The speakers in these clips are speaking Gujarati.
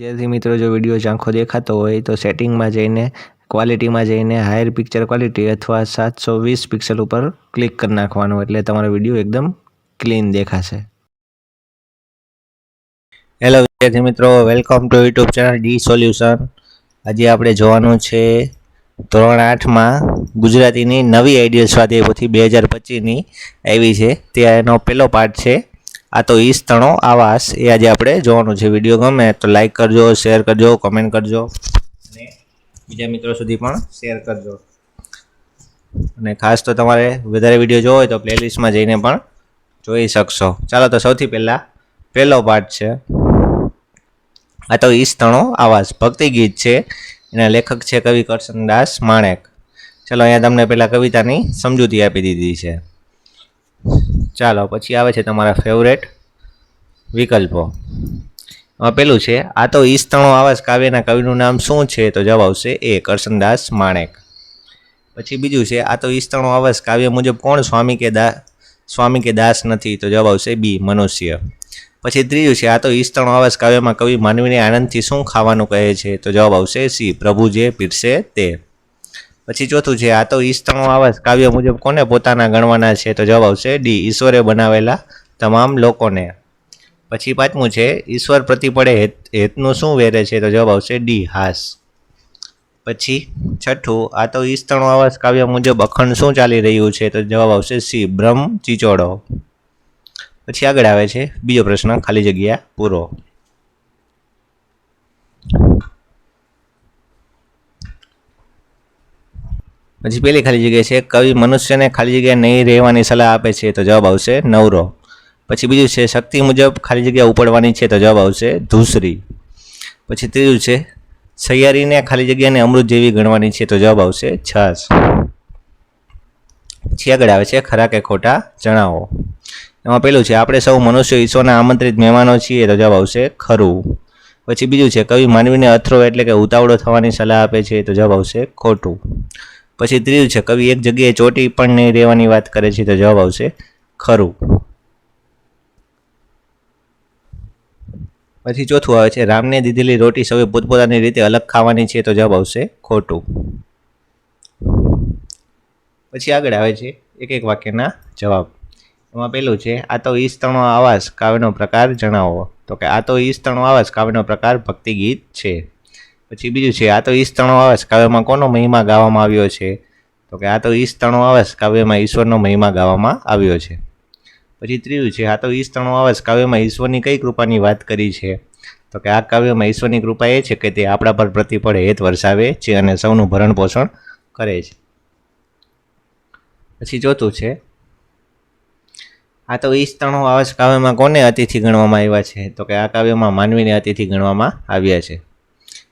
વિદ્યાર્થી મિત્રો, જો વીડિયો ઝાંખો દેખાતો હોય તો સેટિંગમાં જઈને, ક્વોલિટીમાં જઈને, હાયર પિક્ચર ક્વોલિટી અથવા સાતસો વીસ પિક્સલ ઉપર ક્લિક કરી નાખવાનું એટલે તમારો વીડિયો એકદમ ક્લીન દેખાશે. હેલો વિદ્યાર્થી મિત્રો welcome to YouTube channel D solution આજે આપણે જોવાનું છે ધોરણ આઠમાં ગુજરાતીની નવી આઈડિયલ સ્વાધ્યાય પોથી બે હજાર પચીસની આવી છે. તે એનો પહેલો પાર્ટ છે. આ તો ઈસ તણો આવાસ એ આજે આપણે જોવાનું છે. વીડિયો ગમે તો લાઈક કરજો શેર કરજો કમેન્ટ કરજો. અને બીજા મિત્રો સુધી પણ શેર કરજો. અને ખાસ તો તમારે વધારે વીડિયો જોવો હોય તો પ્લેલિસ્ટમાં જઈને પણ જોઈ શકશો. ચાલો તો સૌથી પહેલાં, પહેલો પાર્ટ છે. આ તો ઈ તણો આવાસ ભક્તિ ગીત છે. એના લેખક છે કવિ કરશનદાસ માણેક. ચલો અહીંયા તમને પહેલાં કવિતાની સમજૂતી આપી દીધી છે. ચાલો, પછી આવે છે તમારા ફેવરેટ વિકલ્પો. એમાં પેલું છે, આ તો ઈસ્તણો આવાસ કાવ્યના કવિનું નામ શું છે? તો જવાબ આવશે એ, કરશનદાસ માણેક. પછી બીજું છે, આ તો ઈસ્તણો આવાસ કાવ્ય મુજબ કોણ સ્વામી કે દા, સ્વામી કે દાસ નથી? તો જવાબ આવશે બી, મનુષ્ય. પછી ત્રીજું છે, આ તો ઈસ્તણો આવાસ કાવ્યમાં કવિ માનવીને આનંદથી શું ખાવાનું કહે છે? તો જવાબ આવશે સી, પ્રભુ જે પીરસે તે. પછી ચોથું છે, આ તો ઈસ્તણો આવાસ કાવ્ય મુજબ કોને પોતાના ગણવાના છે? તો જવાબ આવશે ડી, ઈશ્વરે બનાવેલા તમામ લોકોને. પછી પાંચમું છે, ઈશ્વર પ્રતિપડે હેત, હેતનું શું વેરે છે? તો જવાબ આવશે ડી, હાસ. પછી છઠ્ઠું, આ તો ઈસ્તણો આવાસ કાવ્ય મુજબ અખંડ શું ચાલી રહ્યું છે? તો જવાબ આવશે સી, બ્રહ્મ ચીચોડો. પછી આગળ આવે છે, બીજો પ્રશ્ન ખાલી જગ્યા પૂરો. પછી પેલી ખાલી જગ્યા છે, કવિ મનુષ્યને ખાલી જગ્યા નહીં રહેવાની સલાહ આપે છે, તો જવાબ આવશે નવરો. પછી બીજું છે, શક્તિ મુજબ ખાલી જગ્યા ઉપડવાની છે, તો જવાબ આવશે ધૂસરી. પછી ત્રીજું છે, સૈયારીને ખાલી જગ્યાને અમૃત જેવી ગણવાની છે, તો જવાબ આવશે છાસ પછી આગળ આવે છે, ખરા કે ખોટા જણાવો. એમાં પેલું છે, આપણે સૌ મનુષ્ય ઈશ્વરના આમંત્રિત મહેમાનો છીએ, તો જવાબ આવશે ખરું. પછી બીજું છે, કવિ માનવીને અથરો એટલે કે ઉતાવળો થવાની સલાહ આપે છે, તો જવાબ આવશે ખોટું. પછી ત્રીજું છે, કવિ એક જગ્યાએ ચોટી પણ નહીં રહેવાની વાત કરે છે, તો જવાબ આવશે ખરું. પછી ચોથું આવે છે, રામને દીધેલી રોટી સૌએ પોતપોતાની રીતે અલગ ખાવાની છે, તો જવાબ આવશે ખોટું. પછી આગળ આવે છે, એક એક વાક્યના જવાબ. એમાં પેલું છે, આ તો ઈસ્તણો આવાસ કાવ્યનો પ્રકાર જણાવો. તો કે, આ તો ઈસ્તણો આવાસ કાવ્યનો પ્રકાર ભક્તિ ગીત છે. પછી બીજું છે, આ તો ઈસ્તણો આવાસ કાવ્યમાં કોનો મહિમા ગાવામાં આવ્યો છે? તો કે આ તો ઈસ્તણો આવશ કાવ્યમાં ઈશ્વરનો મહિમા ગાવામાં આવ્યો છે. પછી ત્રીજું છે, આ તો ઈસ્તણો આવશ કાવ્યમાં ઈશ્વરની કઈ કૃપાની વાત કરી છે? તો કે આ કાવ્યમાં ઈશ્વરની કૃપા એ છે કે તે આપણા પર પ્રતિપળે હેત વરસાવે છે અને સૌનું ભરણ પોષણ કરે છે. પછી ચોથું છે, આ તો ઈસ્તણો આવાસ કાવ્યમાં કોને અતિથિ ગણવામાં આવ્યા છે? તો કે આ કાવ્યમાં માનવીને અતિથિ ગણવામાં આવ્યા છે.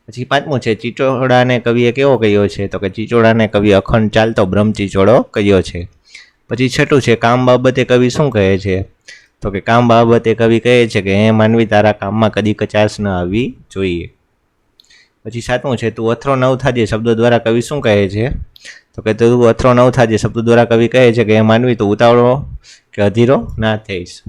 પછી પાંચમું છે, ચિચોડાને કવિએ કેવો કહ્યો છે? તો કે ચિચોડાને કવિ અખંડ ચાલતો બ્રહ્મ ચિચોડો કહ્યો છે. પછી છઠ્ઠું છે, કામ બાબતે કવિ શું કહે છે? તો કે કામ બાબતે કવિ કહે છે કે, હે માનવી, તારા કામમાં કદી કચાશ ન આવવી જોઈએ. પછી સાતમું છે, તું અથરો નવ થાજે શબ્દો દ્વારા કવિ શું કહે છે? તો કે, તું અથરો નવ થાજે શબ્દો દ્વારા કવિ કહે છે કે, હે માનવી, તું ઉતાવળો કે અધીરો ના થઈશ.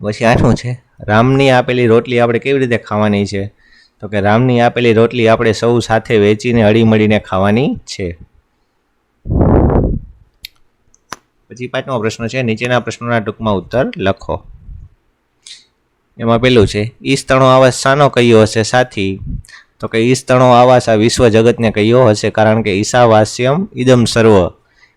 પછી આઠમું છે, રામની આપેલી રોટલી આપણે કેવી રીતે ખાવાની છે? તો કે રામની આપેલી રોટલી આપણે સૌ સાથે વેચીને હળીમળીને ખાવાની છે. પછી પાંચમો પ્રશ્ન છે, નીચેના પ્રશ્નોના ટૂંકમાં ઉત્તર લખો. એમાં પેલું છે ઈસ્તણો આવાસ શાનો કયો હશે સાથી? તો કે ઈસ્તણો આવાસ આ વિશ્વ જગતને કયો હશે? કારણ કે ઈશાવાસ્યમ ઇદમ સર્વ.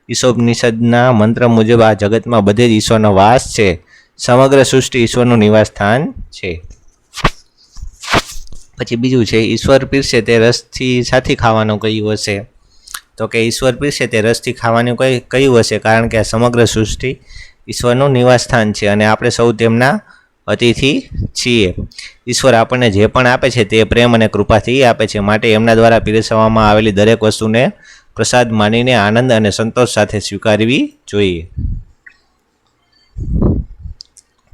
ઈશોપનિષદના મંત્ર મુજબ આ જગતમાં બધે જ ઈશ્વરનો વાસ છે. સમગ્ર સૃષ્ટિ ઈશ્વરનું નિવાસ સ્થાન છે. પછી બીજું છે, ઈશ્વર પીરસે તે રસથી સાથી ખાવાનું કહ્યું હશે. તો કે ઈશ્વર પીરસે તે રસથી ખાવાનું કઈ કયું હશે કારણ કે આ સમગ્ર સૃષ્ટિ ઈશ્વરનું નિવાસસ્થાન છે અને આપણે સૌ તેમના અતિથિ છીએ. ઈશ્વર આપણને જે પણ આપે છે તે પ્રેમ અને કૃપાથી આપે છે. માટે એમના દ્વારા પીરસવામાં આવેલી દરેક વસ્તુને પ્રસાદ માનીને આનંદ અને સંતોષ સાથે સ્વીકારવી જોઈએ.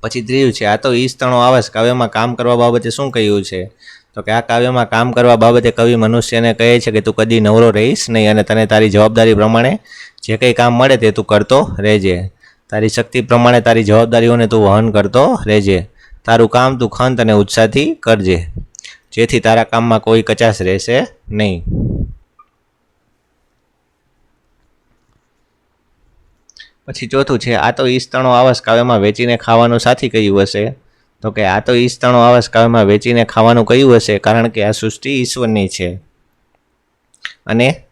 પછી ત્રીજું છે, આ તો ઈસ્તણો આવાસ કાવ્યમાં કામ કરવા બાબતે શું કહ્યું છે? તો કે આ કાવ્યમાં કામ કરવા બાબતે કવિ મનુષ્યને કહે છે કે તું કદી નવરો રહીશ નહીં અને તને તારી જવાબદારી પ્રમાણે જે કંઈ કામ મળે તે તું કરતો રહેજે. તારી શક્તિ પ્રમાણે તારી જવાબદારીઓને તું વહન કરતો રહેજે. તારું કામ તું ખંત અને ઉત્સાહથી કરજે. જેથી તારા કામમાં કોઈ કચાશ રહેશે નહીં. પછી ચોથું છે, આ તો ઈસ્તણો આવાસ કાવ્યમાં વેચીને ખાવાનું સાથી કહ્યું હશે. તો કે આ તો ઈસ્તણો આવાસ કાળમાં વેચીને ખાવાનું કહ્યું હશે? કારણ કે આ સૃષ્ટિ ઈશ્વરની છે. અને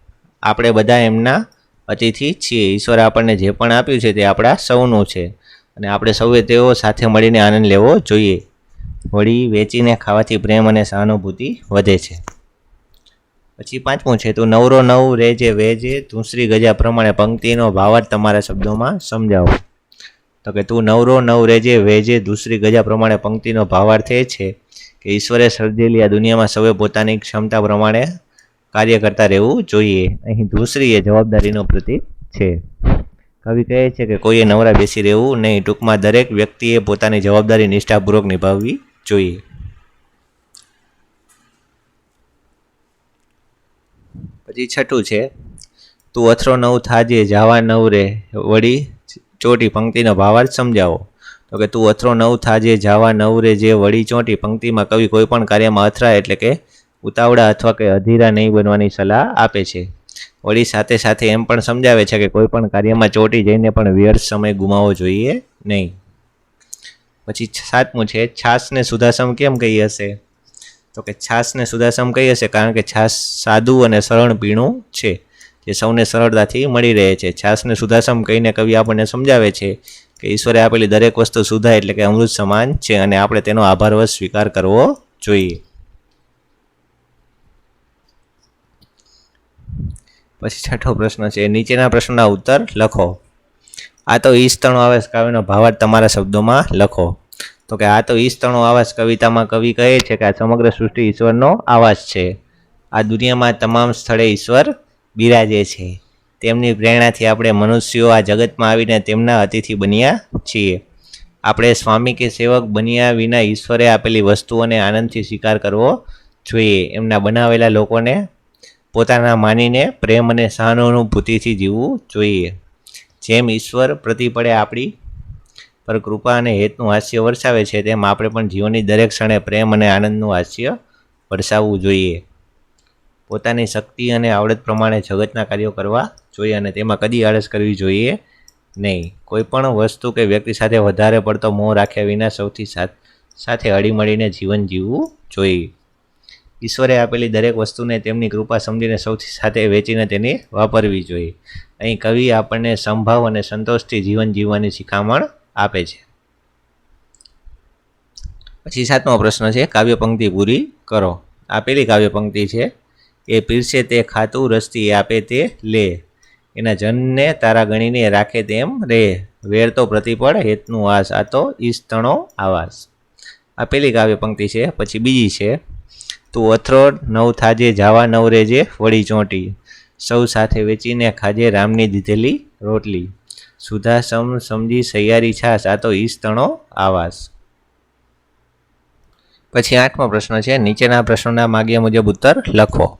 આપણે બધા એમના અતિથિ છીએ. ઈશ્વરે આપણને જે પણ આપ્યું છે તે આપણા સૌનું છે. અને આપણે સૌએ તેઓ સાથે મળીને આનંદ લેવો જોઈએ. વળી વેચીને ખાવાથી પ્રેમ અને સહાનુભૂતિ વધે છે. પછી પાંચમું છે, તું નવરો નવ, રેજે વેજે, ધૂસરી ગજા પ્રમાણે પંક્તિનો ભાવાર્થ તમારા શબ્દોમાં સમજાવો. તો કે તું નવરો નવ રેજે, વેજે, દૂસરી ગજા પ્રમાણે પંક્તિનો ભાવાર્થ એ છે કે ઈશ્વરે સર્જેલી આ દુનિયામાં સૌએ પોતાની ક્ષમતા પ્રમાણે કાર્ય કરતા રહેવું જોઈએ. અહીં દૂસરી એ જવાબદારીનો પ્રતીક છે. કવિ કહે છે કે કોઈએ નવરા બેસી રહેવું નહીં, ટૂંકમાં દરેક વ્યક્તિએ પોતાની જવાબદારી નિષ્ઠાપૂર્વક નિભાવવી જોઈએ. પછી છઠ્ઠું છે, તું અથરો નવ થાજે, જાવા નવ રે, વળી ચોટી પંક્તિનો ભાવાર્થ સમજાવો. તો કે તું અથરો નવ થાજે જાવા નવ રે જે, વળી ચોટી પંક્તિમાં કવિ કોઈ પણ કાર્યમાં અથરા એટલે કે ઉતાવળા અથવા કે અધીરા નહીં બનવાની સલાહ આપે છે. વળી સાથે સાથે એમ પણ સમજાવે છે કે કોઈ પણ કાર્યમાં ચોટી જઈને પણ વ્યર્થ સમય ગુમાવવો જોઈએ નહીં. પછી સાતમું છે, છાસને સુધાસમ કેમ કહી હશે? તો કે છાસને સુધાસમ કહી હશે કારણ કે છાસ સાદું અને સરળ પીણું છે. જે સૌને સરળતાથી મળી રહે છે. છાસને સુધાસમ કહીને કવિ આપણને સમજાવે છે કે ઈશ્વરે આપેલી દરેક વસ્તુ સુધા એટલે કે અમૃત સમાન છે અને આપણે તેનો આભારવશ સ્વીકાર કરવો જોઈએ. પછી છઠ્ઠો પ્રશ્ન છે, નીચેના પ્રશ્નના ઉત્તર લખો. આ તો ઈસ્તણો આવાસ કાવ્યનો ભાવાર્થ તમારા શબ્દોમાં લખો. તો કે આ તો ઈસ્તણો આવાસ કવિતામાં કવિ કહે છે કે આ સમગ્ર સૃષ્ટિ ઈશ્વરનો આવાસ છે. આ દુનિયામાં તમામ સ્થળે ઈશ્વર બિરાજે છે. તેમની પ્રેરણાથી આપણે મનુષ્યો આ જગતમાં આવીને તેમના અતિથિ બન્યા છીએ. આપણે સ્વામી કે સેવક બન્યા વિના ઈશ્વરે આપેલી વસ્તુઓને આનંદથી સ્વીકાર કરવો જોઈએ. એમના બનાવેલા લોકોને પોતાના માનીને પ્રેમ અને સહાનુભૂતિથી જીવવું જોઈએ. જેમ ઈશ્વર પ્રતિપળે આપણી પર કૃપા અને હેતનું હાસ્ય વરસાવે છે, તેમ આપણે પણ જીવનની દરેક ક્ષણે પ્રેમ અને આનંદનું હાસ્ય વરસાવવું જોઈએ. પોતાની શક્તિ અને આવડત પ્રમાણે જગતના કાર્યો કરવા જોઈએ અને તેમાં કદી આળસ કરવી જોઈએ નહીં. કોઈ પણ વસ્તુ કે વ્યક્તિ સાથે વધારે પડતો મોહ રાખ્યા વિના સૌથી સાથે હળીમળીને જીવન જીવવું જોઈએ. ઈશ્વરે આપેલી દરેક વસ્તુને તેમની કૃપા સમજીને સૌથી સાથે વેચીને તેને વાપરવી જોઈએ. અહીં કવિ આપણને સંભાવ અને સંતોષથી જીવન જીવવાની શિખામણ આપે છે. પછી સાતમો પ્રશ્ન છે કાવ્ય પંક્તિ પૂરી કરો. આપેલી કાવ્ય પંક્તિ છે એ પીરસે તે ખાતું રસ્તી આપે તે લે. એના જનને તારા ગણીને રાખે તેમ રે. વેર તો પ્રતિપળ, હેતનું આસ. આ તો ઈસ્તણો આવાસ. આપેલી કાવ્ય પંક્તિ છે, પછી બીજી છે. તું અથરોડ નવ થાજે, જાવા નવ રેજે, વળી ચોંટી. સૌ સાથે વેચીને ખાજે રામની દીધેલી રોટલી. સુધા સમ સમજી સૈયારી છાસ. આ તો ઈસ્તણો આવાસ. પછી આઠમો પ્રશ્ન છે, નીચેના પ્રશ્નોના માગ્યા મુજબ ઉત્તર લખો.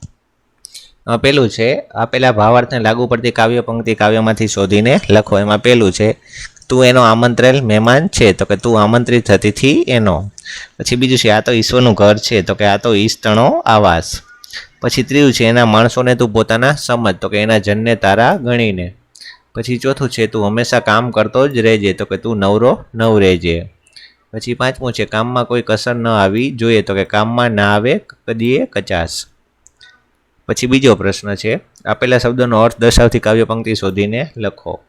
પેલું છે, આપેલા ભાવાર્થને લાગુ પડતી કાવ્ય પંક્તિ કાવ્યમાંથી શોધીને લખો. એમાં પેલું છે, તું એનો આમંત્રેલ મહેમાન છે. તો કે, તું આમંત્રિત થતીથી એનો. પછી બીજું છે, આ તો ઈશ્વરનું ઘર છે. તો કે, આ તો ઈશ્તણો આવાસ. પછી ત્રીજું છે, એના માણસોને તું પોતાના સમજ. તો કે, એના જનને તારા ગણીને. પછી ચોથું છે, તું હંમેશા કામ કરતો જ રહેજે. તો કે, તું નવરો નવ રહેજે. પછી પાંચમું છે, કામમાં કોઈ કસર ન આવી જોઈએ. તો કે, કામમાં ના આવે, કદીએ કચાશ. પછી બીજો પ્રશ્ન છે, આપેલા શબ્દોનો અર્થ દર્શાવતી કાવ્ય પંક્તિ શોધીને લખો.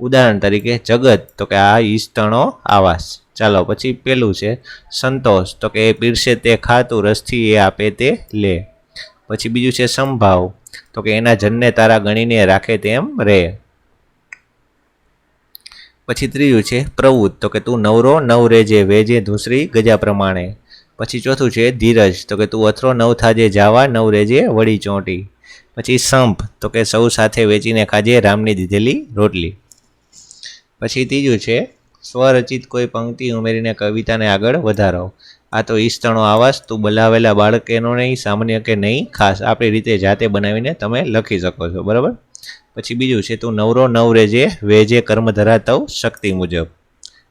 ઉદાહરણ તરીકે, જગત, તો કે આ ઈસ્તણો આવાસ. ચાલો, પછી પેલું છે, સંતોષ, તો કે એ પીરસે તે ખાતું, રસથી એ આપે તે લે. પછી બીજું છે, સંભાવ, તો કે એના જનને તારા ગણીને રાખે તેમ રહે પછી ત્રીજું છે, પ્રવૃત્ત, તો કે તું નવરો નવ જે વેજે, ધૂસરી ગજા પ્રમાણે. પછી ચોથું છે ધીરજ. તો કે તું અથરો નવ થાજે જાવા, નવ રેજે વળી ચોંટી. પછી સંપ. તો કે સૌ સાથે વેચીને ખાજે રામની દીધેલી રોટલી. પછી ત્રીજું છે, સ્વરચિત કોઈ પંક્તિ ઉમેરીને કવિતાને આગળ વધારો. આ તો ઈસ્તણો આવાસ, તું બોલાવેલા બાળકેનો નહીં, સામાન્ય કે નહીં, ખાસ આપણી રીતે જાતે બનાવીને તમે લખી શકો છો. બરાબર? પછી બીજું છે, તું નવરો નવ રેજે, વેજે કર્મ ધરાતવ શક્તિ મુજબ.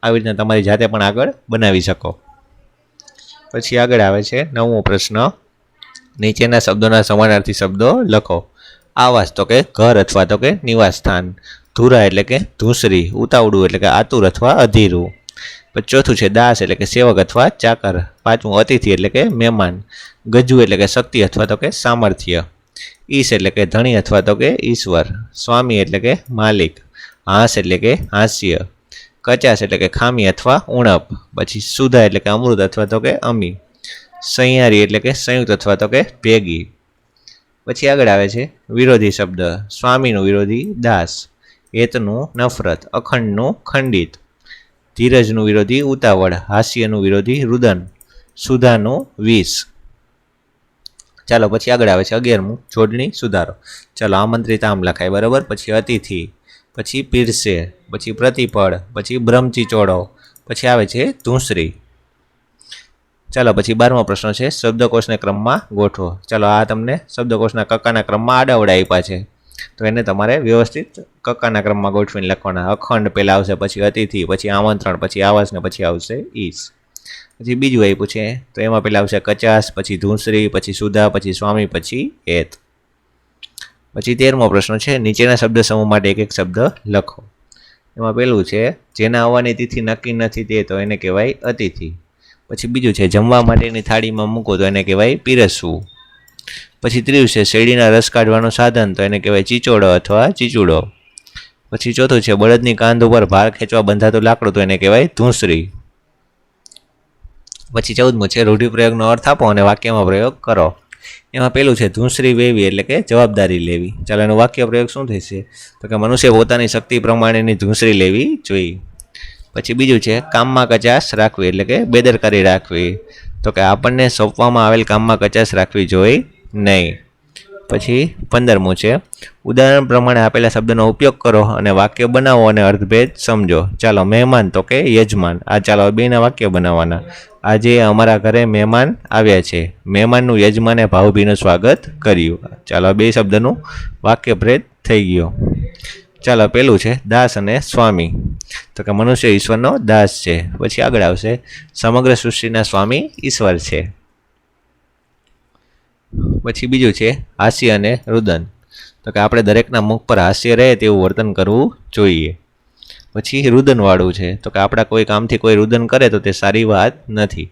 આવી રીતના તમારી જાતે પણ આગળ બનાવી શકો. પછી આગળ આવે છે નવમો પ્રશ્ન. નીચેના શબ્દોના સમાનાર્થી શબ્દો લખો. આવાસ તો કે ઘર અથવા તો કે નિવાસ સ્થાન ધુરા એટલે કે ધૂસરી, ઉતાવળું એટલે કે આતુર અથવા અધીરું. પછી ચોથું છે દાસ એટલે કે સેવક અથવા ચાકર. પાંચમું અતિથિ એટલે કે મહેમાન. ગજુ એટલે કે શક્તિ અથવા તો કે સામર્થ્ય. ઈશ એટલે કે ધણી અથવા તો કે ઈશ્વર. સ્વામી એટલે કે માલિક. હાંસ એટલે કે હાસ્ય. કચાસ એટલે કે ખામી અથવા ઉણપ, પછી સુધા એટલે કે અમૃત અથવા તો કે અમી, સૈયારી એટલે કે સંયુક્ત અથવા તો કે ભેગી. પછી આગળ આવે છે વિરોધી શબ્દ, સ્વામીનું વિરોધી દાસ, હેતનું નફરત, અખંડનું ખંડિત, ધીરજનું વિરોધી ઉતાવળ, હાસ્યનું વિરોધી રુદન, સુધાનું વિષ ચાલો, પછી આગળ આવે છે અગિયારમું, જોડણી સુધારો. ચાલો, આમંત્રિત આમ લખાય, બરાબર? પછી અતિથિ. પછી પીરસે, પછી પ્રતિપળ પછી બ્રહ્મચીચોળો પછી આવે છે ધૂંસરી. ચાલો, પછી બારમો પ્રશ્ન છે, શબ્દકોશને ક્રમમાં ગોઠવો. ચાલો, આ તમને શબ્દકોશના કક્કાના ક્રમમાં આડાવડા આપ્યા છે. તો એને તમારે વ્યવસ્થિત કક્કાના ક્રમમાં ગોઠવીને લખવાના. અખંડ પહેલાં આવશે, પછી અતિથિ, પછી આમંત્રણ, પછી આવાસ ને પછી આવશે ઈશ. પછી બીજું આપ્યું છે, તો એમાં પહેલાં આવશે કચાસ, પછી ધૂંસરી, પછી સુધા, પછી સ્વામી, પછી એત પછી તેરમો પ્રશ્ન છે, નીચેના શબ્દ સમૂહ માટે એક એક શબ્દ લખો. એમાં પહેલું છે, જેના આવવાની તિથિ નક્કી નથી તે તો એને કહેવાય અતિથિ. પછી બીજું છે, જમવા માટેની થાળીમાં મૂકો તો એને કહેવાય પીરસવું. પછી ત્રીજું છે, શેરડીના રસ કાઢવાનું સાધન તો એને કહેવાય ચીચોડો અથવા ચીચુડો. પછી ચોથું છે, બળદની કાંધ ઉપર ભાર ખેંચવા બંધાતું લાકડું તો એને કહેવાય ધૂંસરી. પછી ચૌદમું છે, રૂઢિપ્રયોગનો અર્થ આપો અને વાક્યમાં પ્રયોગ કરો. એમાં પેલું છે, ધૂંસરી વેવી એટલે કે જવાબદારી લેવી. ચાલો એનો વાક્ય પ્રયોગ શું થશે? તો કે મનુષ્ય પોતાની શક્તિ પ્રમાણેની ધૂંસરી લેવી જોઈએ. પછી બીજું છે, કામમાં કચાશ રાખવી એટલે કે બેદરકારી રાખવી. તો કે આપણને સોંપવામાં આવેલ કામમાં કચાશ રાખવી જોઈએ નહીં. પછી પંદરમું છે, ઉદાહરણ પ્રમાણે આપેલા શબ્દનો ઉપયોગ કરો અને વાક્ય બનાવો અને અર્થભેદ સમજો. ચાલો મહેમાન તો કે યજમાન. આ ચાલો બેના વાક્ય બનાવવાના. આજે અમારા ઘરે મહેમાન આવ્યા છે. મહેમાનનું યજમાને ભાવભીનું સ્વાગત કર્યું. ચાલો બે શબ્દનું વાક્યભેદ થઈ ગયો. ચાલો, પેલું છે, દાસ અને સ્વામી. તો કે મનુષ્ય ઈશ્વરનો દાસ છે. પછી આગળ આવશે, સમગ્ર સૃષ્ટિના સ્વામી ઈશ્વર છે. પછી બીજું છે, હાસ્ય અને રુદન. તો કે આપણે દરેકના મુખ પર હાસ્ય રહે તેવું વર્તન કરવું જોઈએ. પછી રુદનવાળું છે. તો કે આપણા કોઈ કામથી કોઈ રુદન કરે તો તે સારી વાત નથી.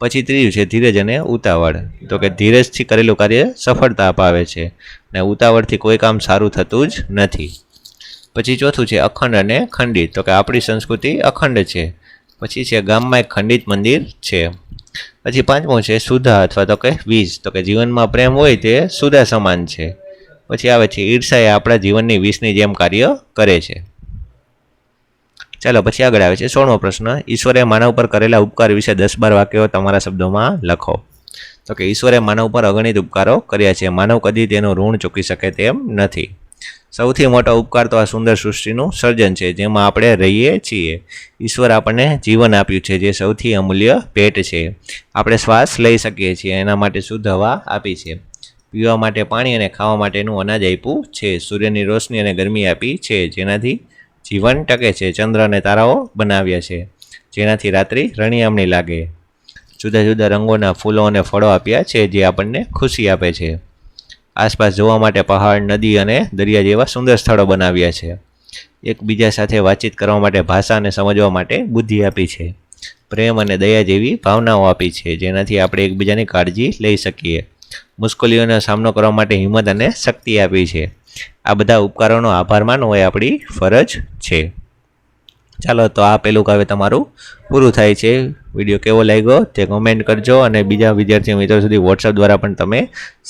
પછી ત્રીજું છે ધીરજ અને ઉતાવળ. તો કે ધીરજથી કરેલું કાર્ય સફળતા અપાવે છે ને ઉતાવળથી કોઈ કામ સારું થતું જ નથી. પછી ચોથું છે અખંડ અને ખંડિત. તો કે આપણી સંસ્કૃતિ અખંડ છે. પછી છે ગામમાં એક ખંડિત મંદિર છે. પછી પાંચમું છે સુધા અથવા તો કે વીજ. તો કે જીવનમાં પ્રેમ હોય તે સુધા સમાન છે. પછી આવે છે ઈર્ષા એ આપણા જીવનની વિષની જેમ કાર્ય કરે છે. ચાલો, પછી આગળ આવે છે. સોળમો પ્રશ્ન. ઈશ્વરે માનવ પર કરેલા ઉપકાર વિશે દસ બાર વાક્યો તમારા શબ્દોમાં લખો. તો કે ઈશ્વરે માનવ પર અગણિત ઉપકારો કર્યા છે. માનવ કદી તેનું ઋણ ચૂકી શકે તેમ નથી. સૌથી મોટો ઉપકાર તો આ સુંદર સૃષ્ટિનું સર્જન છે, જેમાં આપણે રહીએ છીએ. ઈશ્વર આપણને જીવન આપ્યું છે, જે સૌથી અમૂલ્ય ભેટ છે. આપણે શ્વાસ લઈ શકીએ છીએ, એના માટે શુદ્ધ હવા આપી છે. પીવા માટે પાણી અને ખાવા માટેનું અનાજ આપ્યું છે. સૂર્યની રોશની અને ગરમી આપી છે, જેનાથી જીવન ટકે છે. ચંદ્ર અને તારાઓ બનાવ્યા છે. જેનાથી રાત્રિ રણિયામણી લાગે. જુદા જુદા રંગોના ફૂલો અને ફળો આપ્યા છે જે આપણને ખુશી આપે છે. આસપાસ જોવા માટે પહાડ, નદી અને દરિયા જેવા સુંદર સ્થળો બનાવ્યા છે. એકબીજા સાથે વાતચીત કરવા માટે ભાષા અને સમજવા માટે બુદ્ધિ આપી છે. પ્રેમ અને દયા જેવી ભાવનાઓ આપી છે, જેનાથી આપણે એકબીજાની કાળજી લઈ શકીએ. મુશ્કેલીઓનો સામનો કરવા માટે હિંમત અને શક્તિ આપી છે. આ બધા ઉપકારોનો આભાર માનવો એ આપણી ફરજ છે. ચાલો, તો આ પેલું કાવ્ય તમારું પૂરું થાય છે. વીડિયો કેવો લાગ્યો તે કોમેન્ટ કરજો અને બીજા વિદ્યાર્થી મિત્રો સુધી વોટ્સઅપ દ્વારા પણ તમે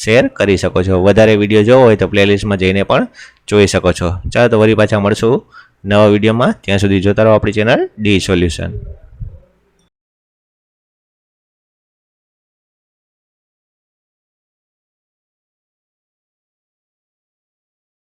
શેર કરી શકો છો. વધારે વીડિયો જોવો હોય તો પ્લેલિસ્ટમાં જઈને પણ જોઈ શકો છો. ચાલો, તો વળી પાછા મળશું નવા વિડીયોમાં. ત્યાં સુધી જોતા રહો આપણી ચેનલ ડી સોલ્યુશન